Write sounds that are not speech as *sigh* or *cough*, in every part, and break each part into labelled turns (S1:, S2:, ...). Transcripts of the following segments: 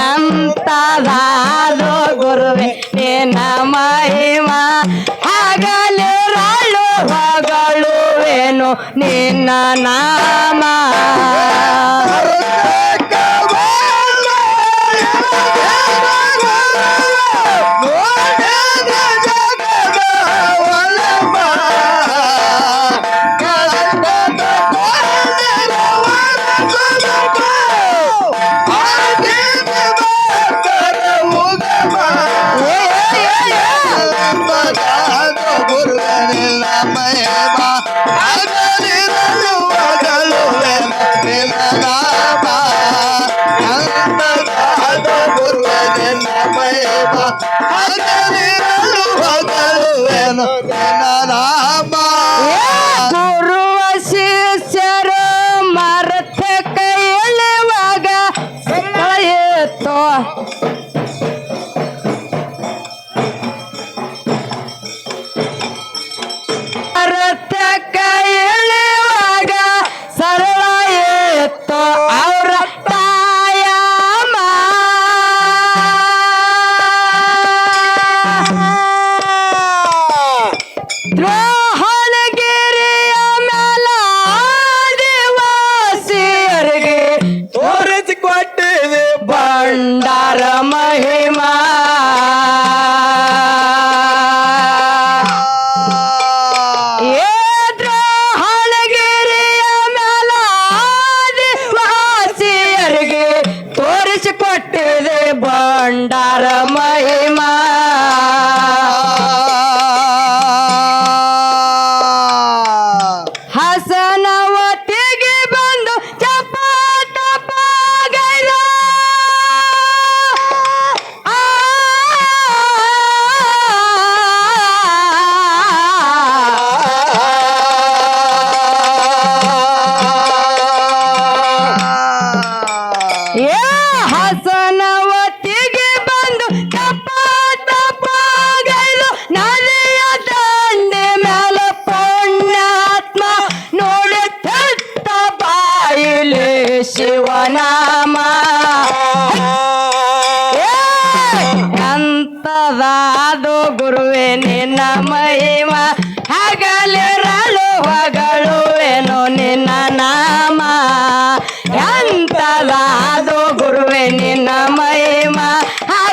S1: ಎಂತದಾದು ಗುರುವೆ ಏನ ಮಹಿಮಾ ಹಗಲು ರಾಳು ಹೊಗಳುವೆನು ನಿನ್ನ ನಾಮ.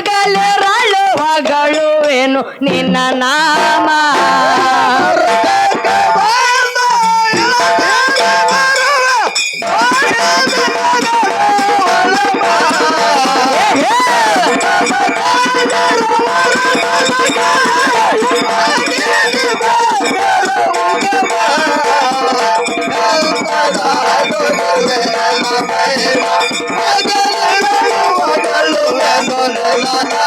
S1: ಕಲರಳು ಏನು ನಿನ್ನ ನಾಮ Yeah. Yeah.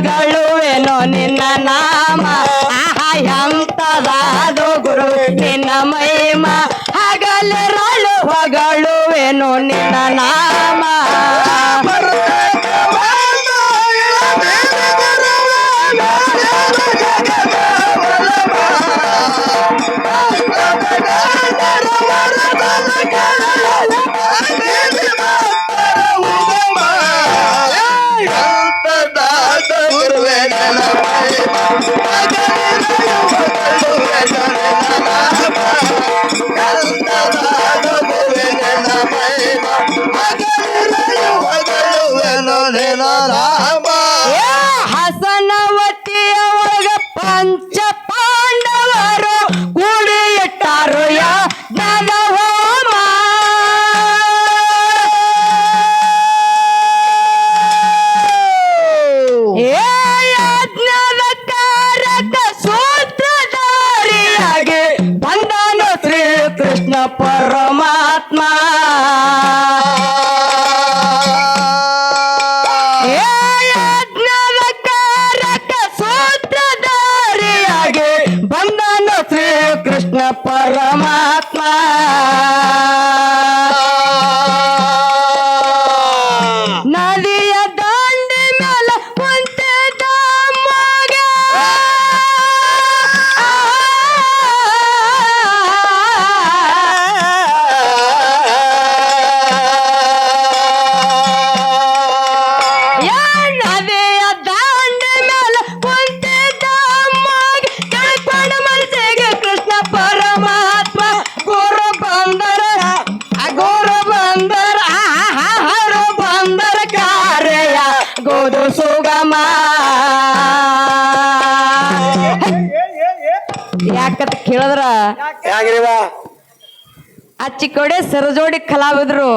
S1: ಹಗಳುವೆನೋ ನಿನ್ನ ನಾಮ. ಆಹಾ ಎಂತದಾದು ಗುರು ನಿನ್ನ ಮಹಿಮ. ಹಗಲಿರಳು ಏನೋ ನಿನ್ನ ನಾಮ. *laughs* ಪರಮಾತ್ಮ. ಕೇಳಿದ್ರ? ಅಚ್ಚಿ ಚಿಕ್ಕೋಡೆ ಸರಜೋಡಿ ಕಲಾವಿದ್ರು.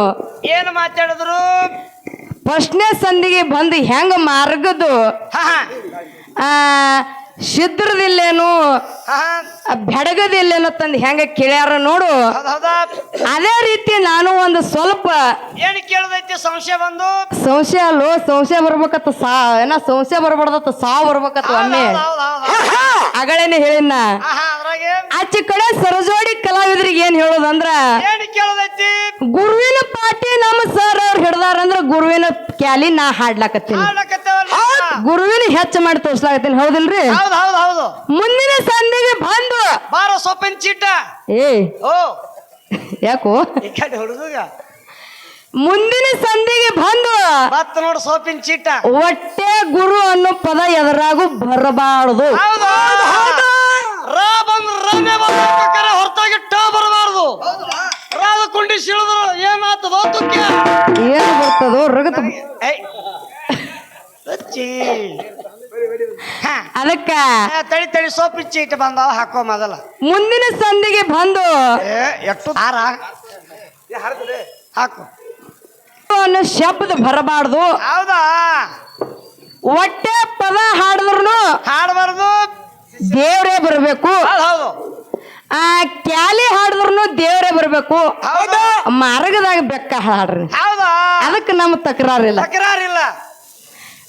S2: ಏನು ಮಾತಾಡಿದ್ರು?
S1: ಫಸ್ಟ್ನೇ ಸಂದಿಗೆ ಬಂದು ಹೆಂಗ ಮಾರ್ಗದು? ಆ ಶಿದ್ರದಿಲ್ಲೇನು ಬೆಡಗದಿಲ್ಲೇನು ತಂದು ಹೆಂಗ ಕೇಳ್ಯಾರ ನೋಡು. ಅದೇ ರೀತಿ ನಾನು ಒಂದು ಸ್ವಲ್ಪ
S2: ಏನು ಕೇಳದೈತಿ ಸಂಶಯ ಬಂದು?
S1: ಸಂಶಯ ಅಲ್ಲೋ ಸಂಶಯ ಬರ್ಬೇಕತ್ತ ಸಾ ಏನ ಸಂಶಯ ಬರ್ಬಾರ್ದತ್ತ ಸಾವು ಬರ್ಬೇಕತ್ತ ಒಮ್ಮೆ. ಅಗಳೇನೆ ಹೇಳಿನ ಆಚೆ ಕಡೆ ಸರಜೋಡಿ ಕಲಾವಿದ್ರಿಗೆ ಏನ್ ಹೇಳೋದಂದ್ರ ಗುರುವಿನ ಪಾಟಿ ನಮ್ಮ ಸರ್ ಅವ್ರು ಹಿಡ್ದಾರಂದ್ರ ಗುರುವಿನ ಕ್ಯಾಲಿ ನಾ ಹಾಡ್ಲಾಕತ್ತೀನಿ? ಗುರುವಿನ ಹೆಚ್ಚು ಮಾಡಿ ತೋರ್ಸ್ಲಾಕತ್ತೀನಿ ಹೌದಿಲ್ರಿ?
S2: ಹೌದು ಹೌದು ಹೌದು.
S1: ಮುಂದಿನ ಸಂಧಿಗೆ ಬಂದು.
S2: ಬಾರೋ ಸೊಪ್ಪಿನ ಚೀಟ.
S1: ಏ.
S2: ಓ.
S1: ಯಾಕೋ?
S2: ಈ ಕಡೆ ಹುಡುಗ.
S1: ಮುಂದಿನ ಸಂಧಿಗೆ ಬಂದು.
S2: ಮತ್ತೆ ನೋಡು ಸೋಪಿನ ಚೀಟ.
S1: ಒಟ್ಟೆ ಗುರು ಅನ್ನೋ ಪದ ಎದರಾಗು ಬರಬಾರದು.
S2: ಹೌದು ಹೌದು ರಾ ಬಂದ್ ರಮೆ ಬರ್ಬೇಕಾರ ಹೊರತಾಗಿ ಟ ಬರಬಾರದು. ರಾದ ಕುಂಡಿ ಸಿಳಿದ್ರು ತುಕ್ಕೆ
S1: ಏನ್ ಬರ್ತದೋ ರಗತ
S2: ಏಯ್. ಹಚ್ಚಿ. ಹಾ.
S1: ಅದಕ್ಕ
S2: ತಳಿ ತಳಿ ಸೋಪ್ ಸೋಪಿನ ಚೀಟ ಬಂದಾವ ಹಾಕೋ ಮೊದಲ.
S1: ಮುಂದಿನ ಸಂದಿಗೆ ಬಂದು
S2: ಏ ಎಷ್ಟು ಹಾರ? ಹಾಕು.
S1: ಅನ್ನೋ ಶಬ್ದ ಬರಬಾರ್ದು.
S2: ಹೌದಾ?
S1: ಒಟ್ಟೆ ಪದ ಹಾಡಿದ್ರು
S2: ಹಾಡಬಾರ್ದು.
S1: ದೇವ್ರೇ ಬರಬೇಕು.
S2: ಹೌದು ಹೌದು.
S1: ಆ ಕ್ಯಾಲಿ ಹಾಡಿದ್ರು ದೇವ್ರೇ ಬರಬೇಕು.
S2: ಹೌದು.
S1: ಮಾರ್ಗದಾಗ ಬೆಕ್ಕ ಹಾಡ್ರಿ.
S2: ಹೌದಾ?
S1: ಅದಕ್ಕೆ ನಮ್ಮ ತಕರಾರಿಲ್ಲ.
S2: ತಕರಾರಿಲ್ಲ.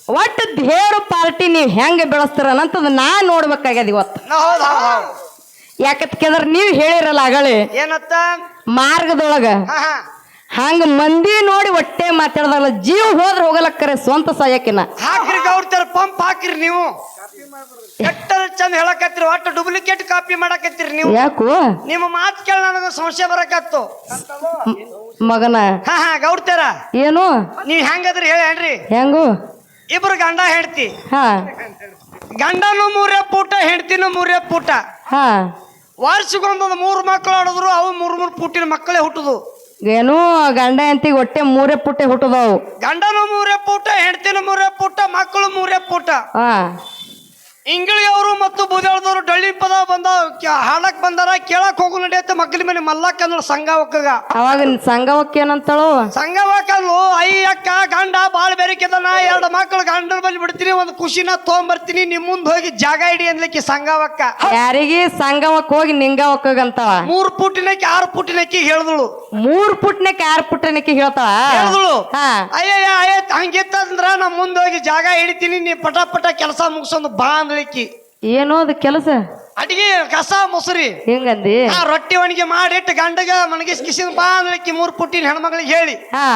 S1: ಒಟ್ಟು ದೇವ್ರ ಪಾರ್ಟಿ ನೀವು ಹೆಂಗೆ ಬೆಳೆಸ್ತಾರ ಅನ್ನಂತದ್ ನಾ ನೋಡ್ಬೇಕಾಗ್ಯದ ಇವತ್ತು.
S2: ಹೌದಾ ಹೌದು ಹೌದು ಹೌದು.
S1: ಯಾಕತ್ ಕೇಳಿದ್ರೆ ನೀವು ಹೇಳಿರಲ್ಲ ಆಗಳಿ
S2: ಏನತ್ತ?
S1: ಮಾರ್ಗದೊಳಗ ಹಂಗ ಮಂದಿ ನೋಡಿ ಒಟ್ಟೆ ಮಾತಾಡ್ದಲ್ಲ ಜೀವ ಹೋದ್ರ ಹೋಗಲಕ್ಕರೆ ಸ್ವಂತ ಸಾಯಕಿನ
S2: ಹಾಕ್ರಿ ಗೌಡ್ತಾರ ಪಂಪ್ ಹಾಕ್ರಿ ನೀವು. ಎಟ್ಟ ಚಂದ ಹೇಳಕತ್ತೀರಿ ಒಟ್ಟು ಡುಪ್ಲಿಕೇಟ್ ಕಾಪಿ ಮಾಡಕತ್ತೀರಿ ನೀವು.
S1: ಯಾಕೋ?
S2: ನಿಮ್ಮ ಮಾತು ಕೇಳಿ ನನಗೆ ಸಂಶಯ ಬರಕತ್ತು.
S1: ಮಗನ
S2: ಹಾ ಹಾ ಗೌಡ್ತಾರ
S1: ಏನು?
S2: ನೀವ್ ಹೆಂಗದ್ರಿ ಹೇಳಿ ಹೇಳ್ರಿ
S1: ಹೆಂಗು?
S2: ಇಬ್ರು ಗಂಡ ಹೆಂಡತಿ.
S1: ಹಾ.
S2: ಗಂಡನು ಮೂರೇ ಪುಟ ಹೆಂಡತಿನೂ ಮೂರೇ ಪುಟ
S1: ಹಾ.
S2: ವರ್ಷಗೊಂದೊಂದು ಮೂರು ಮಕ್ಕಳು ಆಡಿದ್ರು ಅವು ಮೂರು ಮೂರು ಪುಟ್ಟಿನ ಮಕ್ಕಳೇ ಹುಟ್ಟುದು.
S1: ಏನು ಗಂಡ ಹೆಂಡತಿ ಹೊಟ್ಟೆ ಮೂರೇ ಪುಟ್ಟೆ ಹುಟ್ಟದವು.
S2: ಗಂಡನು ಮೂರೇ ಪುಟ ಹೆಂಡತಿನ ಮೂರೇ ಪುಟ ಮಕ್ಕಳು ಮೂರೇ ಪುಟ
S1: ಹಾ.
S2: ಇಂಗಳಿಯವರು ಮತ್ತು ಬುದಳದವರು ಡಳ್ಳಿ ಪದ ಬಂದಾವ ಹಾಡಕ್ ಬಂದಾರ ಕೇಳಕ್ ಹೋಗು ನಡೆಯುತ್ತೆ ಮಕ್ಕಳ ಮೇಲೆ ಮಲ್ಲಕ್ಕ ಅನ್ನೋ ಸಂಘ ಒಕ್ಕಗ
S1: ಅವಾಗ ಸಂಘವಕ್ಕೆ ಏನಂತಾಳು?
S2: ಸಂಘ ಒಕ್ಕಲ್ಲು ಅಯ್ಯಕ್ಕ ಗಂಡ ಬಾಳ್ ಬೆರಕಿದನ ಎರಡು ಮಕ್ಕಳು ಗಂಡನ ಮೇಲೆ ಬಿಡ್ತೀನಿ ಒಂದು ಖುಷಿನ ತೊಗೊಂಬರ್ತೀನಿ ನಿಮ್ ಮುಂದ್ ಹೋಗಿ ಜಾಗ ಇಡಿ ಅನ್ಲಿಕ್ಕೆ ಸಂಘ ಒಕ್ಕ
S1: ಯಾರಿಗೆ ಒಕ್ಕ ಹೋಗಿ ನಿಂಗವಕ್ಕಂತಾವ
S2: ಮೂರ್ ಪುಟ್ಟಿನಕ್ಕೆ ಆರು ಪುಟ್ಟಿನಕ್ಕೆ ಹೇಳಿದಳು.
S1: ಮೂರ್ ಪುಟ್ಟಿನಕ್ಕೆ ಆರ್ ಪುಟ್ಟಿನಕ್ಕೆ ಹೇಳ್ತಾವ
S2: ಹೇಳ್ದಳು. ಅಯ್ಯ ಅಯ್ಯ ಹಂಗಿತ್ತಂದ್ರ ನಾ ಮುಂದೆ ಹೋಗಿ ಜಾಗ ಹಿಡಿತೀನಿ ನೀ ಪಟ ಪಟ ಕೆಲಸ ಮುಗಿಸೊಂದು ಬಾ ಅಂದ್ಲಿಕ್ಕಿ
S1: ಏನೋ ಅದು ಕೆಲಸ.
S2: ಅಡಿಗೆ ಕಸ ಮೊಸರಿ.
S1: ಹೆಂಗಂದಿ?
S2: ಆ ರೊಟ್ಟಿ ಒಣಗಿ ಮಾಡಿಟ್ಟು ಗಂಡಗ ಮನಗಿಸ್ ಕಿಸಿನ ಬಾ ಅಂದ್ಲಿಕ್ಕಿ ಮೂರ್ ಪುಟ್ಟಿನ ಹೆಣ್ಮಗಳಿಗೆ ಹೇಳಿ.
S1: ಹಾ.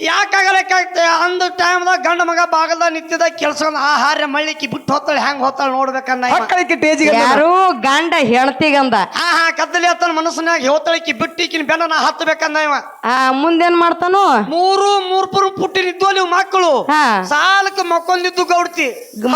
S2: ಯಾಕಾಗಲಿಕ್ಕಾಗ್ತದೆ ಅಂದ ಟೈಮ್ದಾಗ ಗಂಡ ಮಗ ಬಾಗಲ್ದ ನಿಂತಿದ್ದ ಕೆಲಸ ಆಹಾರ ಮಳ್ಳಿಕ್ಕಿ ಬಿಟ್ಟು ಹೋಗ್ತಾಳೆ ಹೆಂಗ್ ಹೋಗ್ತಾಳೆ ನೋಡ್ಬೇಕನ್ನ ಇವ.
S3: ಮಕ್ಕಳಿಗೆ ಟೇಜಿಗೆ
S1: ಯಾರು ಗಂಡ ಹೆಣ್ತಿಗಂದ
S2: ಆಹಾ ಹಾ ಕತ್ತಲಿ ಆತನ ಮನಸ್ಸಿನಾಗ ಹೋತಳಿಕ್ಕಿ ಬಿಟ್ಟಿಕಿನ ಬೆನ್ನ ನಾ ಹತ್ತಬೇಕಂದ ಇವ.
S1: ಆ ಮುಂದೇನ್ ಮಾಡ್ತಾನು?
S2: ಮೂರು ಮೂರ್ ಪುರು ಪುಟ್ಟಿನಿದ್ದು ನೀವು ಮಕ್ಕಳು.
S1: ಹಾ.
S2: ಸಾಲಕ್ಕೆ ಮಕ್ಕೊಂದಿದ್ದು ಗೌಡ್ತಿ.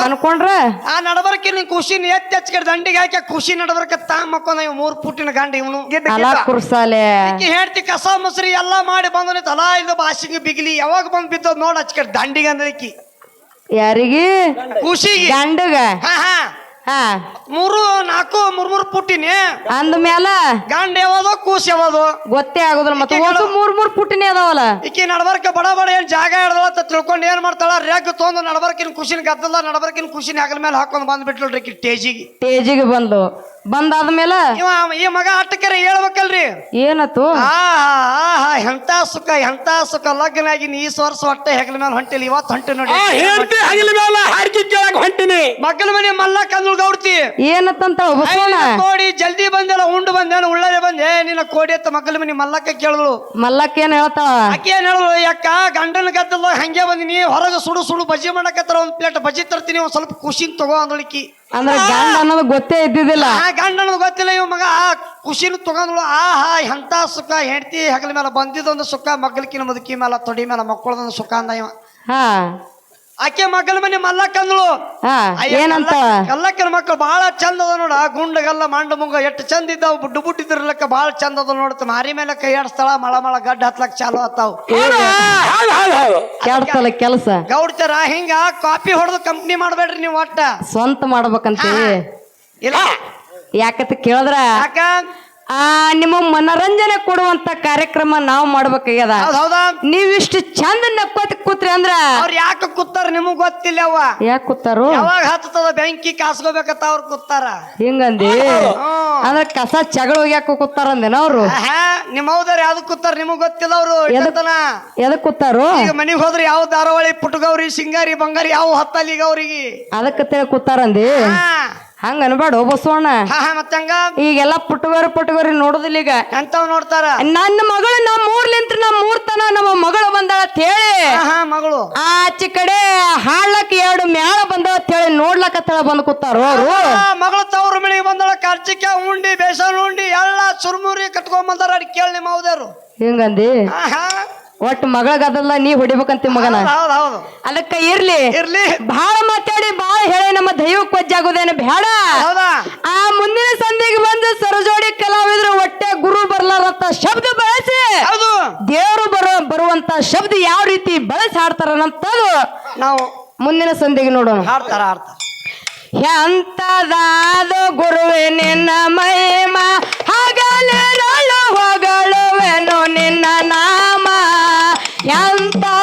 S1: ಅನ್ಕೊಂಡ್ರ
S2: ಆ ನಡಬರ್ಕೆ ನೀನ್ ಖುಷಿನ ಎತ್ತಿ ಹಚ್ಕಡೆ ದಂಡಿಗೆ ಹಾಕಿ ಖುಷಿ ನಡಬರ್ಕ ತಾ ಮಕ್ಕೊಂದ ಇವ್ ಮೂರ್ ಪುಟ್ಟಿನ ಗಂಡ ಇವನು.
S1: ಅಲ ಕುರ್ಸಾಲೆ.
S2: ಹೇಳ್ತಿ ಕಸ ಮುಸರಿ ಎಲ್ಲಾ ಮಾಡಿ ಬಂದ ತಲಾ ಇದು ಬಾಸಿಗೆ ಬಿಗಿಲಿ ಯಾವಾಗ ಬಂದ್ ಬಿದ್ದದ್ ನೋಡ್ ಹಚ್ಕರ್ ದಂಡಿಗೆ ಅಂದ್ರಿಕಿ
S1: ಯಾರಿಗೆ?
S2: ಖುಷಿಗೆ.
S1: ಗಂಡಗ?
S2: ಹಾ ಹಾ.
S1: ಹಾ.
S2: ಮೂರು ನಾಲ್ಕು ಮೂರ್ ಮೂರ್ ಪುಟ್ಟಿನಿ.
S1: ಅಂದ ಮ್ಯಾಲ?
S2: ಗಂಡ ಯಾವ್ದು ಕೂಸ್ ಯಾವ್ದು.
S1: ಗೊತ್ತೇ ಆಗೋದ್ರ ಮತ್ತೆ ಒಂದು ಮೂರ್ ಮೂರ್ ಪುಟ್ಟಿನಿ ಅದಾವಲ್ಲ?
S2: ಈಕಿ ನಡಬರ್ಕ ಬಡ ಬಡ ಏನ್ ಜಾಗ ಹಿಡ್ದಳ ಅಂತ ತಿಳ್ಕೊಂಡು ಏನ್ ಮಾಡ್ತಾಳ? ರೇಗ್ ತೊಗೊಂಡು ನಡಬರ್ಕಿನ ಖುಷಿನ ಗದ್ದಲ್ಲ ನಡಬರ್ಕಿನ ಖುಷಿನ ಹಗಲ ಮೇಲೆ ಹಾಕೊಂಡ್ ಬಂದ್ ಈಕಿ ಟೇಜಿಗೆ
S1: ಟೇಜಿಗೆ ಬಂದು. ಬಂದಾದ್ಮೇಲೆ?
S2: ಇವ ಈ ಮಗ ಅಟ್ಟಕರೆ ಹೇಳ್ಬೇಕಲ್ರಿ.
S1: ಏನತ್ತು?
S2: ಆಹಾ ಎಂತ ಸುಖ ಎಂತ ಸುಖ? ಲಗ್ನ ಆಗಿ ಈ ವರ್ಷ ಹೊಟ್ಟೆ ಹೆಗಲ ಮೇಲೆ ಹೊಂಟಿಲಿ ಇವತ್ತು ಹೊಂಟಿ ನೋಡಿ.
S3: ಆ ಹೇಳ್ತಿ ಹಗಲ ಮೇಲೆ ಹಾಡ್ಕಿ ಕೇಳಕ್ ಹೊಂಟಿನಿ.
S2: ಮಕ್ಕಳ ಮನೆ ಮಲ್ಲ ಕಂದಳು ಗೌಡ್ತಿ.
S1: ಏನತ್ತಂತ ಬಸವಣ್ಣ
S2: ಕೋಡಿ ಜಲ್ದಿ ಬಂದೆಲ್ಲ ಉಂಡು ಬಂದೇನು ಉಳ್ಳದೆ ಬಂದೆ. ನಿನ್ನ ಕೋಡಿ ಅಂತ ಮಕ್ಕಳ ಮನೆ ಮಲ್ಲಕ್ಕ ಕೇಳಲು
S1: ಮಲ್ಲಕ್ಕ ಏನ್ ಹೇಳ್ತಾಳ?
S2: ಆಕೆ ಏನ್ ಹೇಳು ಯಾಕ ಗಂಡನ ಗದ್ದಲ್ಲ ಹಂಗೆ ಬಂದಿನಿ ಹೊರಗೆ ಸುಡು ಸುಡು ಬಜ್ಜಿ ಮಾಡಕತ್ತರ ಒಂದು ಪ್ಲೇಟ್ ಬಜ್ಜಿ ತರ್ತೀನಿ ಒಂದ್ ಸ್ವಲ್ಪ ಖುಷಿನ್ ತಗೋ ಅಂದಳಿಕಿ
S1: ಅಂದ್ರೆ ಗಂಡ ಅನ್ನೋದು ಗೊತ್ತೇ ಇದ್ದಿದ್ದಿಲ್ಲ.
S2: ಆ ಅನ್ನೋದು ಗೊತ್ತಿಲ್ಲ ಇವ್ ಮಗ ಆ ಖುಷಿನ ತಗೊಂಡ್ಳು. ಆ ಹಾ ಎಂತ ಸುಖ ಹೆಂಡತಿ ಹಗಲ ಮೇಲೆ ಬಂದಿದ್ದೊಂದು ಸುಖ ಮಗ್ಲಕಿನ ಮುದುಕಿ ಮೇಲೆ ತೊಡಿ ಮೇಲೆ ಮಕ್ಕಳದೊಂದು ಸುಖ ಅಂದ ಇವ.
S1: ಹಾ.
S2: ಆಕೆ ಮಗಳ ಮನೆ ಮಲ್ಲಕ್ಕಂದಳು.
S1: ಹಾ ಏನಂತ?
S2: ಕಲ್ಲಕ್ಕನ ಮಕ್ಕಳು ಬಹಳ ಚಂದ ಅದ ನೋಡ. ಗುಂಡಗಲ್ಲ ಮಂಡ ಮುಂಗ ಎಷ್ಟು ಚಂದ ಇದ್ದಾವ ಬುಡ್ಡು ಬುಟ್ಟಿದ್ರಲಕ್ಕ ಬಹಳ ಚಂದ ಅದ ನೋಡ್ತ ಮಾರಿ ಮೇಲೆ ಕೈ ಆಡಿಸ್ತಾಳ ಮಳ ಮಳ ಗಡ್ಡ ಹತ್ಲಕ್ ಚಾಲು ಆತಾವ್.
S1: ಕೆಡ್ತಲ್ಲ ಕೆಲಸ.
S2: ಗೌಡ್ತಾರ ಹಿಂಗ ಕಾಪಿ ಹೊಡೆದು ಕಂಪ್ನಿ ಮಾಡ್ಬೇಡ್ರಿ ನೀವು ಒಟ್ಟ.
S1: ಸ್ವಂತ ಮಾಡ್ಬೇಕಂತ
S2: ಇಲ್ಲ.
S1: ಯಾಕಂತ ಕೇಳಿದ್ರ?
S2: ಯಾಕ
S1: ಆ ನಿಮ್ಮ ಮನರಂಜನೆ ಕೊಡುವಂತ ಕಾರ್ಯಕ್ರಮ ನಾವು ಮಾಡ್ಬೇಕಾಗ್ಯದ.
S2: ಹೌದ್ ಹೌದಾ.
S1: ನೀವಿಷ್ಟು ಚಂದ ನಕ್ಕೋತ ಕೂತ್ರಿ ಅಂದ್ರ
S2: ಅವ್ರ ಯಾಕ ಕೂತಾರ ನಿಮಗ್ ಗೊತ್ತಿಲ್ಲ ಅವ್ವ.
S1: ಯಾಕೆ ಕೂತಾರು?
S2: ಯಾವಾಗ ಹತ್ತದ ಬೆಂಕಿ ಕಾಸ್ಕೋಬೇಕತ್ತ ಅವ್ರ ಕೂತಾರ.
S1: ಹಿಂಗಂದಿ. ಅಂದ್ರ ಕಸ ಚಗಳ ಹೋಗ್ಯಾಕ ಕೂತಾರಂದೇನ ಅವ್ರು?
S2: ಹಾ ನಿಮ್ ಹೌದಾರ ಯಾವ್ದು ಕೂತಾರ ನಿಮಗ್ ಗೊತ್ತಿಲ್ಲ ಅವ್ರು ಇಷ್ಟತನ.
S1: ಎದಕ್ ಕೂತಾರು?
S2: ಈಗ ಮನಿಗ್ ಹೋದ್ರೆ ಯಾವ ಧಾರವಾಳಿ ಪುಟಗೌರಿ ಸಿಂಗಾರಿ ಬಂಗಾರಿ ಯಾವ ಹತ್ತಲ್ಲ ಈಗ ಅವ್ರಿಗೆ?
S1: ಅದಕ್ಕೆ ತಿಳಿ ಕೂತಾರಂದಿ
S2: ಹಾ
S1: ಹಂಗ ಅನ್ಬೇಡ ಬಸವಣ್ಣ
S2: ಹಾ ಹಾ, ಮತ್ತಂಗ
S1: ಈಗೆಲ್ಲ ಪುಟ್ಟಗೋರಿ ಪುಟ್ಟಗೋರಿ ನೋಡುದಿಲ್ಲ ಈಗ.
S2: ಎಂತವ್ ನೋಡ್ತಾರ?
S1: ನನ್ನ ಮಗಳು ನಮ್ಮ ಊರ್ಲಿಂತ್ರ ನಮ್ಮ ಊರ್ತನ ನಮ್ಮ ಮಗಳು ಬಂದಾಳ ಅಂತ ಹೇಳಿ.
S2: ಹಾ ಹಾ ಮಗಳು.
S1: ಆಚೆ ಕಡೆ ಹಾಡ್ಲಕ್ ಎರಡು ಮ್ಯಾಳ ಬಂದಾವ ಅಂತ ಹೇಳಿ ನೋಡ್ಲಕತ್ತಳ ಬಂದ್ ಕೂತಾರ ಅವರು.
S2: ಆ, ಮಗಳು ತವ್ರ ಮನೆಗೆ ಬಂದಳ ಕಾರ್ಚಿಕ ಉಂಡಿ ಬೇಸನ್ ಉಂಡಿ ಎಲ್ಲ ಚುರುಮುರಿ ಕಟ್ಕೊಂಡ್ ಬಂದಾರ ಅದ್ ಕೇಳಿ ನಿಮ್ಮ ಹೌದಾರು
S1: ಹಿಂಗಂದಿ?
S2: ಹಾ ಹಾ.
S1: ಒಟ್ಟು ಮಗಳ ಗದಲ್ಲ ನೀ ಹೊಡಿಬೇಕಂತ ಮಗನ.
S2: ಹೌದು ಹೌದು
S1: ಅದಕ್ಕ ಇರ್ಲಿ.
S2: ಇರ್ಲಿ.
S1: ಬಾಳ ಮಾತಾಡಿ ಬಾಳ ಹೇಳಿ ನಮ್ಮ ದೈವಕ್ಕೆ ವಜ್ಜಾಗೋದೇನು ಬೇಡ
S2: ಹೌದಾ?
S1: ಆ ಮುಂದಿನ ಸಂಧಿಗೆ ಬಂದು ಸರಜೋಡಿ ಕಲಾವಿದ್ರು ಒಟ್ಟೆ ಗುರು ಬರ್ಲಾರಂತ ಶಬ್ದ ಬಳಸಿ.
S2: ಹೌದು.
S1: ದೇವರು ಬರೋ ಬರುವಂತ ಶಬ್ದ ಯಾವ ರೀತಿ ಬಳಸಿ ಹಾಡ್ತಾರನ್ನಂತದು
S2: ನಾವು
S1: ಮುಂದಿನ ಸಂಧಿಗೆ ನೋಡೋಣ.
S2: ಹಾಡ್ತಾರ ಹಾಡ್ತಾರ.
S1: ಎಂತದಾದ ಗುರುವೆ ನಿನ್ನ ಮಹಿಮ ಹಗಲಿರಳು ಹೊಗಳುವೆನು ನಿನ್ನ ನಾಮ. ಎಂತದಾದ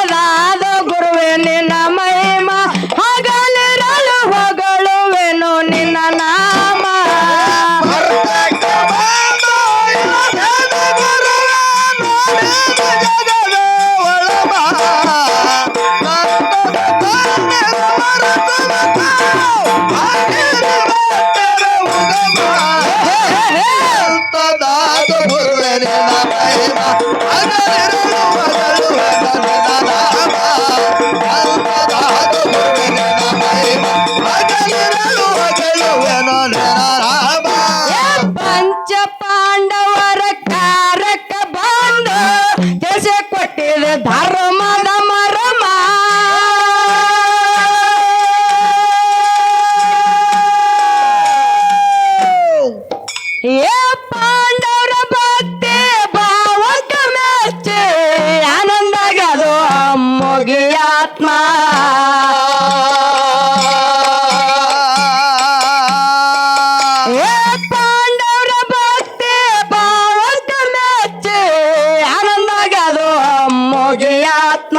S1: ಯೋಗಿ ಆತ್ಮ.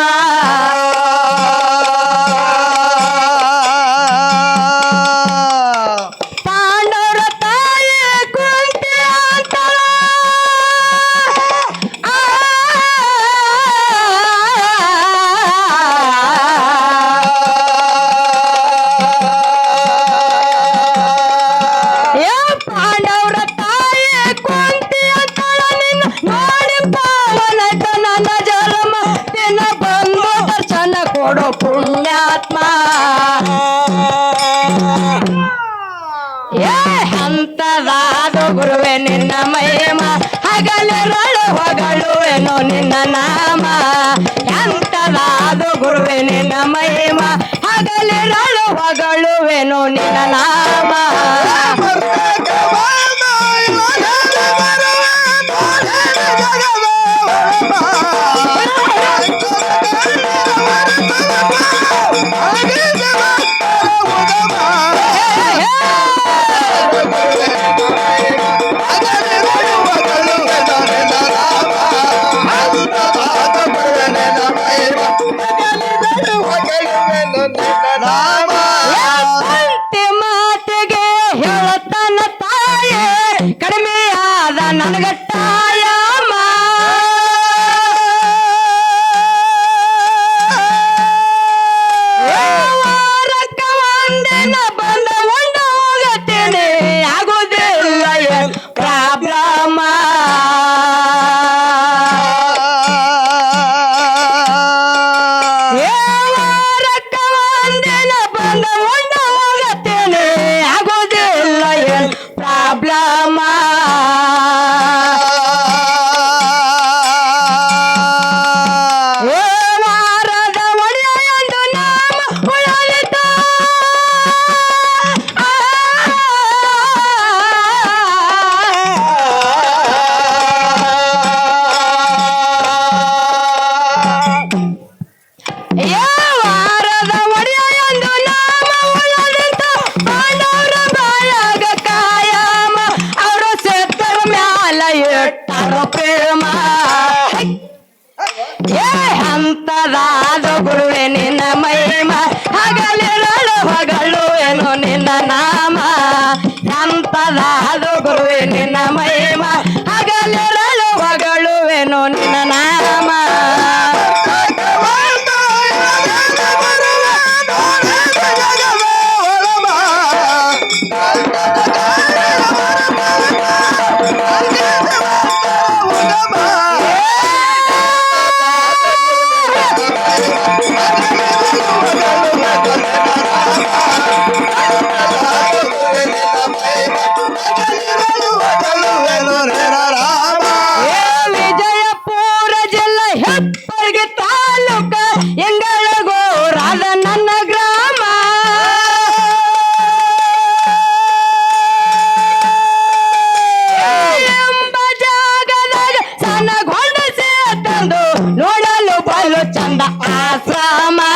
S1: ಗುರುವೆ ನಿನ್ನ ಮಹಿಮ ಹಗಲಿರಳು ಹೊಗಳುವೆನು ನಿನ್ನ ನಾಮ. ಎಂತದಾದು ಗುರುವೆ ನಿನ್ನ ಮಹಿಮ ಹಗಲಿರಳು ಹೊಗಳುವೆನು ನಿನ್ನ ನಾಮ. ನನಗಟ್ಟ கொண்ட ஆசாமா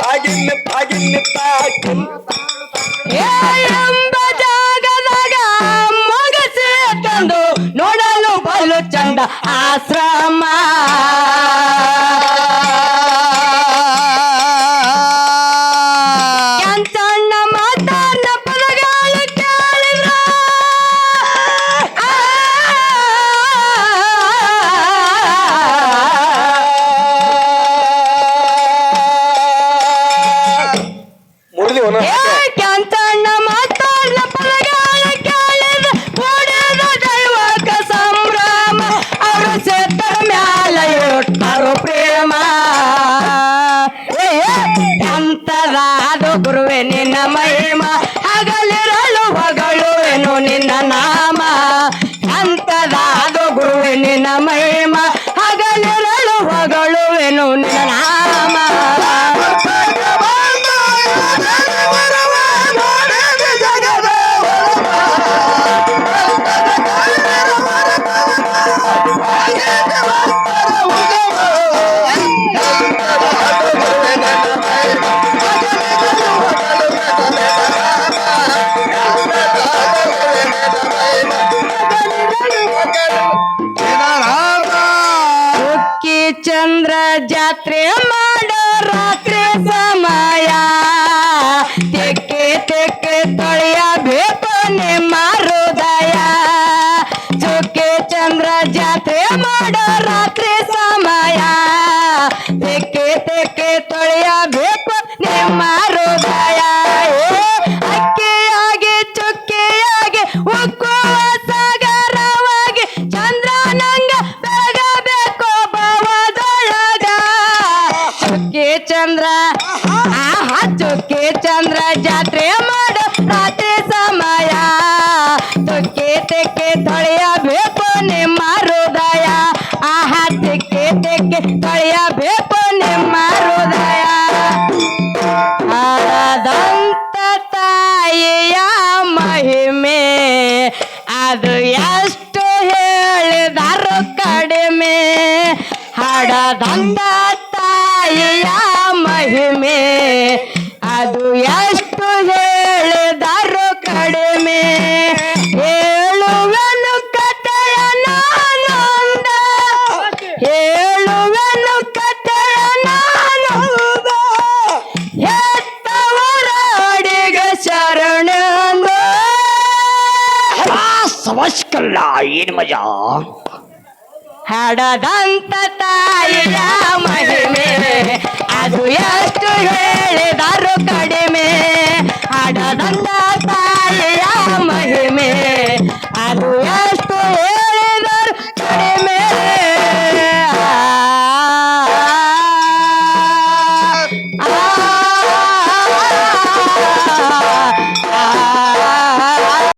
S1: பகிர்ந்து பகிர்ந்து பார்க்கும் ಚಂದ್ರ. ಆ ಹಚ್ಚುಕ್ಕೆ ಚಂದ್ರ ಜಾತ್ರೆ ಮಾಡ.
S2: ಏನ್ ಮಜಾ
S1: ಹಡದಂತ ತಾಯಿಯ ಮಹಿಮೆ ಅದು ಎಷ್ಟು ಹೇಳಿದರು ಕಡಿಮೆ. ಹಾಡದಂತ